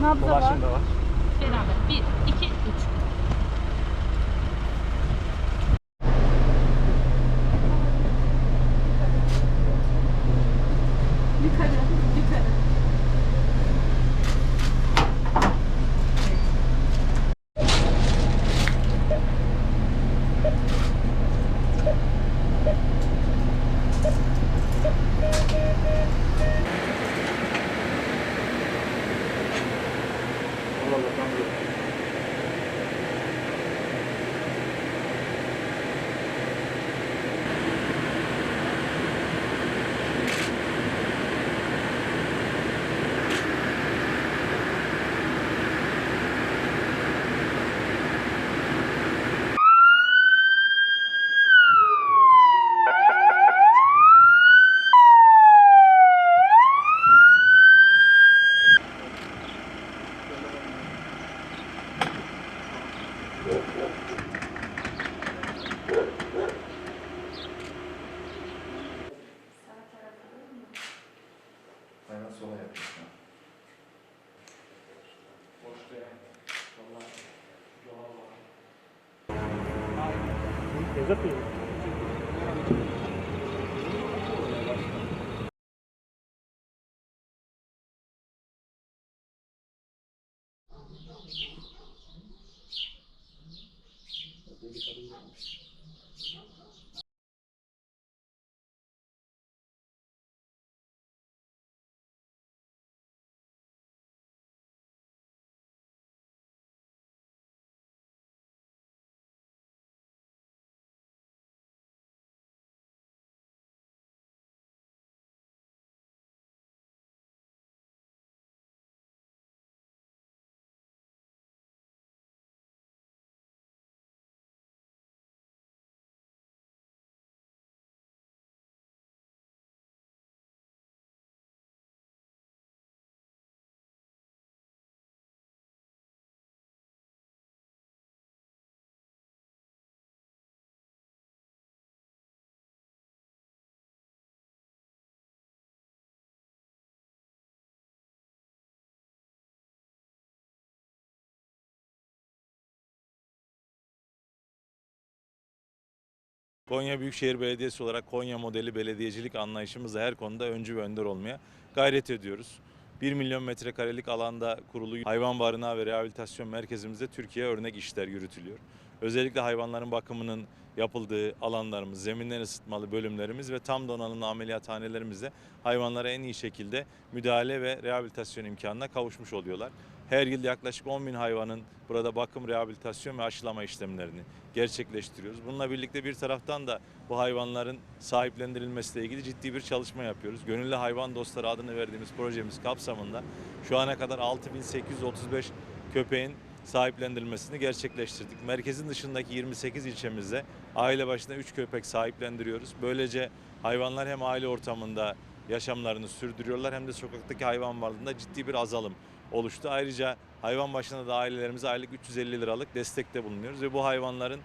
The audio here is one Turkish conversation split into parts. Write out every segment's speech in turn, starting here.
Na, 不 Hemen sola yapıyorsun. Nevzat Bey. Konya Büyükşehir Belediyesi olarak Konya modeli belediyecilik anlayışımızla her konuda öncü ve önder olmaya gayret ediyoruz. 1 milyon metrekarelik alanda kurulu hayvan barınağı ve rehabilitasyon merkezimizde Türkiye örnek işler yürütülüyor. Özellikle hayvanların bakımının yapıldığı alanlarımız, zeminden ısıtmalı bölümlerimiz ve tam donanımlı ameliyathanelerimizde hayvanlara en iyi şekilde müdahale ve rehabilitasyon imkanına kavuşmuş oluyorlar. Her yıl yaklaşık 10 bin hayvanın burada bakım, rehabilitasyon ve aşılama işlemlerini gerçekleştiriyoruz. Bununla birlikte bir taraftan da bu hayvanların sahiplendirilmesiyle ilgili ciddi bir çalışma yapıyoruz. Gönüllü Hayvan Dostları adını verdiğimiz projemiz kapsamında şu ana kadar 6835 köpeğin sahiplendirilmesini gerçekleştirdik. Merkezin dışındaki 28 ilçemizde aile başına 3 köpek sahiplendiriyoruz. Böylece hayvanlar hem aile ortamında yaşamlarını sürdürüyorlar hem de sokaktaki hayvan varlığında ciddi bir azalım oluştu. Ayrıca hayvan başına da ailelerimize aylık 350 liralık destekte bulunuyoruz ve bu hayvanların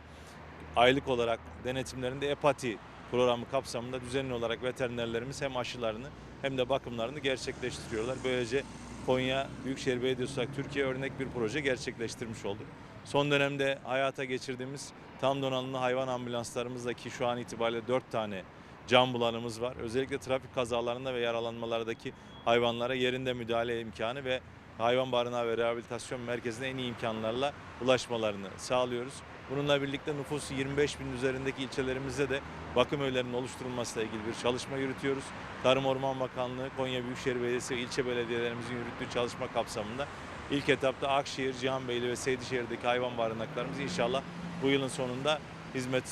aylık olarak denetimlerinde epati programı kapsamında düzenli olarak veterinerlerimiz hem aşılarını hem de bakımlarını gerçekleştiriyorlar. Böylece Konya Büyükşehir Belediyesi olarak Türkiye örnek bir proje gerçekleştirmiş olduk. Son dönemde hayata geçirdiğimiz tam donanımlı hayvan ambulanslarımızdaki şu an itibariyle 4 tane can bulanımız var. Özellikle trafik kazalarında ve yaralanmalardaki hayvanlara yerinde müdahale imkanı ve hayvan barınağı ve rehabilitasyon merkezine en iyi imkanlarla ulaşmalarını sağlıyoruz. Bununla birlikte nüfusu 25 bin üzerindeki ilçelerimizde de bakım evlerinin oluşturulmasıyla ilgili bir çalışma yürütüyoruz. Tarım Orman Bakanlığı, Konya Büyükşehir Belediyesi ve ilçe belediyelerimizin yürüttüğü çalışma kapsamında ilk etapta Akşehir, Cihanbeyli ve Seydişehir'deki hayvan barınaklarımız inşallah bu yılın sonunda hizmet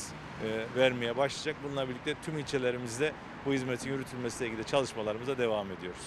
e, vermeye başlayacak. Bununla birlikte tüm ilçelerimizde bu hizmetin yürütülmesiyle ilgili çalışmalarımıza devam ediyoruz.